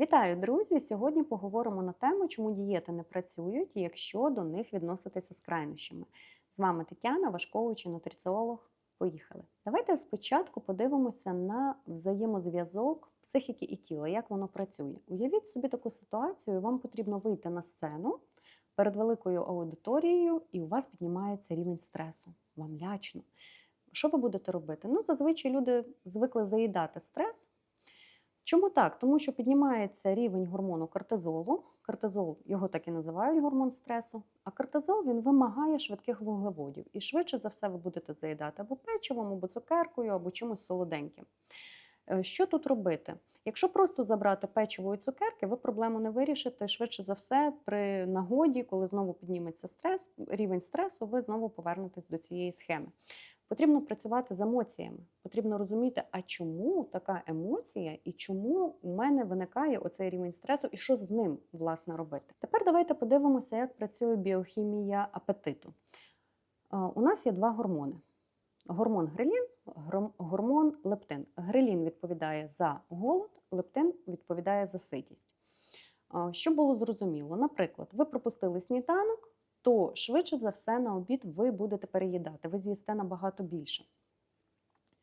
Вітаю, друзі! Сьогодні поговоримо на тему, чому дієти не працюють, якщо до них відноситися з крайнощами. З вами Тетяна, ваш коуч і нутриціолог. Поїхали. Давайте спочатку подивимося на взаємозв'язок психіки і тіла, як воно працює. Уявіть собі таку ситуацію, вам потрібно вийти на сцену перед великою аудиторією, і у вас піднімається рівень стресу. Вам лячно. Що ви будете робити? Ну, зазвичай люди звикли заїдати стрес. Чому так? Тому що піднімається рівень гормону кортизолу. Кортизол його так і називають гормон стресу. А кортизол він вимагає швидких вуглеводів. І швидше за все ви будете заїдати або печивом, або цукеркою, або чимось солоденьким. Е, Що тут робити? Якщо просто забрати печиво і цукерки, ви проблему не вирішите. Швидше за все, при нагоді, коли знову підніметься стрес, рівень стресу, ви знову повернетесь до цієї схеми. Потрібно працювати з емоціями. Потрібно розуміти, а чому така емоція і чому у мене виникає оцей рівень стресу, і що з ним власне робити. Тепер давайте подивимося, як працює біохімія апетиту. Е, У нас є два гормони: гормон грелін, гормон лептин. Грелін відповідає за голод, лептин відповідає за ситість. Е, Щоб було зрозуміло, наприклад, ви пропустили сніданок, то швидше за все на обід ви будете переїдати, ви з'їсте набагато більше.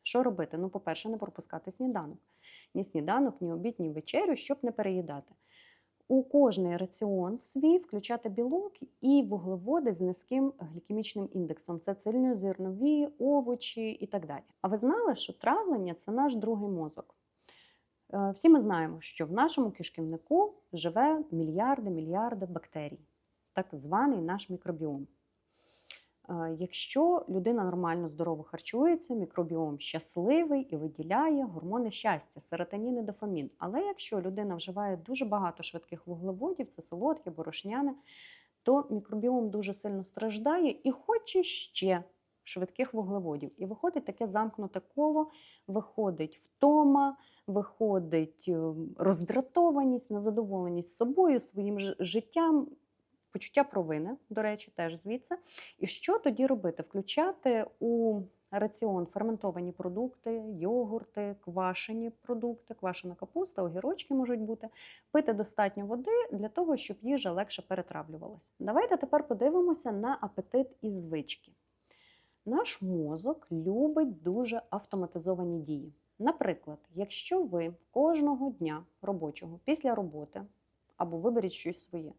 Що робити? Ну, по-перше, не пропускати сніданок. Ні сніданок, ні обід, ні вечерю, щоб не переїдати. У кожний раціон свій включати білок і вуглеводи з низьким глікемічним індексом. Це цільнозернові, овочі і так далі. А ви знали, що травлення це наш другий мозок. Е, Всі ми знаємо, що в нашому кишківнику живе мільярди мільярди бактерій, так званий наш мікробіом. Е, Якщо людина нормально здорово харчується, мікробіом щасливий і виділяє гормони щастя, серотонін і дофамін. Але якщо людина вживає дуже багато швидких вуглеводів, це солодке, борошняне, то мікробіом дуже сильно страждає і хоче ще швидких вуглеводів. І виходить таке замкнуте коло, виходить втома, виходить е, роздратованість, незадоволеність собою, своїм життям. Почуття провини, до речі, теж звідси. І що тоді робити? Включати у раціон ферментовані продукти, йогурти, квашені продукти, квашена капуста, огірочки можуть бути, пити достатньо води для того, щоб їжа легше перетравлювалася. Давайте тепер подивимося на апетит і звички. Наш мозок любить дуже автоматизовані дії. Наприклад, якщо ви кожного дня робочого після роботи або виберіть щось своє,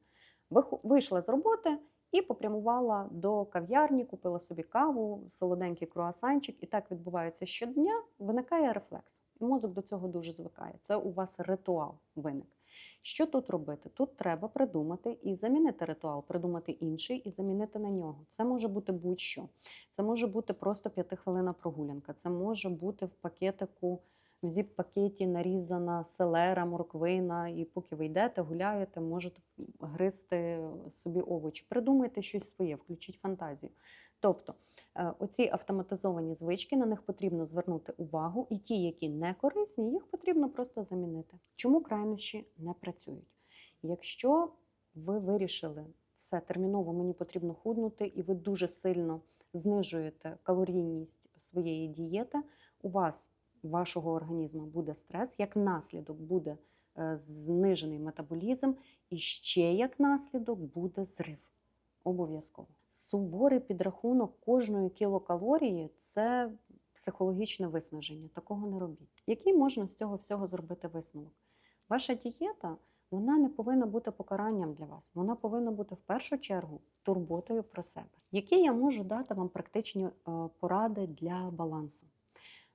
вийшла з роботи і попрямувала до кав'ярні, купила собі каву, солоденький круасанчик, і так відбувається щодня, виникає рефлекс. І мозок до цього дуже звикає. Це у вас ритуал виник. Що тут робити? Тут треба придумати і замінити ритуал, придумати інший і замінити на нього. Це може бути будь-що. Це може бути просто п'ятихвилинна прогулянка. Це може бути в пакетику, в зіп-пакеті нарізана селера, морквина, і поки ви йдете, гуляєте, можете гризти собі овочі. Придумайте щось своє, включіть фантазію. Тобто, е, оці автоматизовані звички, на них потрібно звернути увагу, і ті, які не корисні, їх потрібно просто замінити. Чому крайнощі не працюють? Якщо ви вирішили все терміново, мені потрібно худнути, і ви дуже сильно знижуєте калорійність своєї дієти, у вас, вашого організму буде стрес, як наслідок буде е, знижений метаболізм, і ще як наслідок буде зрив. Обов'язково. Суворий підрахунок кожної кілокалорії це психологічне виснаження. Такого не робіть. Який можна з цього всього зробити висновок? Ваша дієта вона не повинна бути покаранням для вас. Вона повинна бути в першу чергу турботою про себе. Які я можу дати вам практичні е, поради для балансу?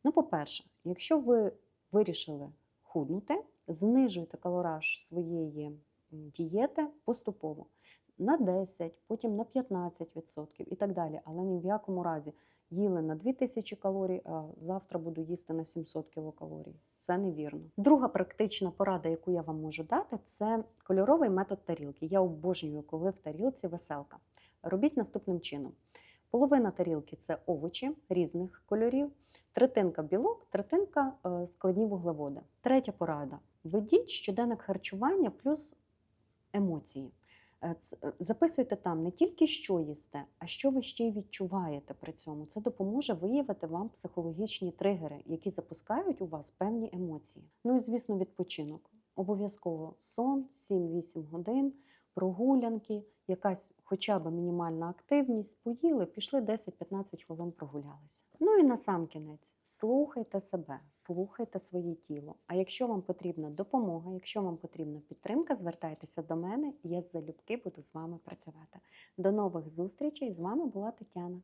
Ну, по-перше, якщо ви вирішили худнути, знижуйте калораж своєї дієти поступово на 10, потім на 15% і так далі. Але ні в якому разі їли на 2000 калорій, а завтра буду їсти на 700 кілокалорій. Це невірно. Друга практична порада, яку я вам можу дати, це кольоровий метод тарілки. Я обожнюю, коли в тарілці веселка. Робіть наступним чином: половина тарілки це овочі різних кольорів, третинка білок, третинка е, складні вуглеводи. Третя порада: ведіть щоденник харчування плюс емоції. Е, е, Записуйте там не тільки що їсте, а що ви ще й відчуваєте при цьому. Це допоможе виявити вам психологічні тригери, які запускають у вас певні емоції. Ну і звісно, відпочинок. Обов'язково сон 7-8 годин, прогулянки, якась хоча б мінімальна активність, поїли, пішли 10-15 хвилин прогулялися. Ну і на сам кінець слухайте себе, слухайте своє тіло. А якщо вам потрібна допомога, якщо вам потрібна підтримка, звертайтеся до мене, я залюбки буду з вами працювати. До нових зустрічей! З вами була Тетяна.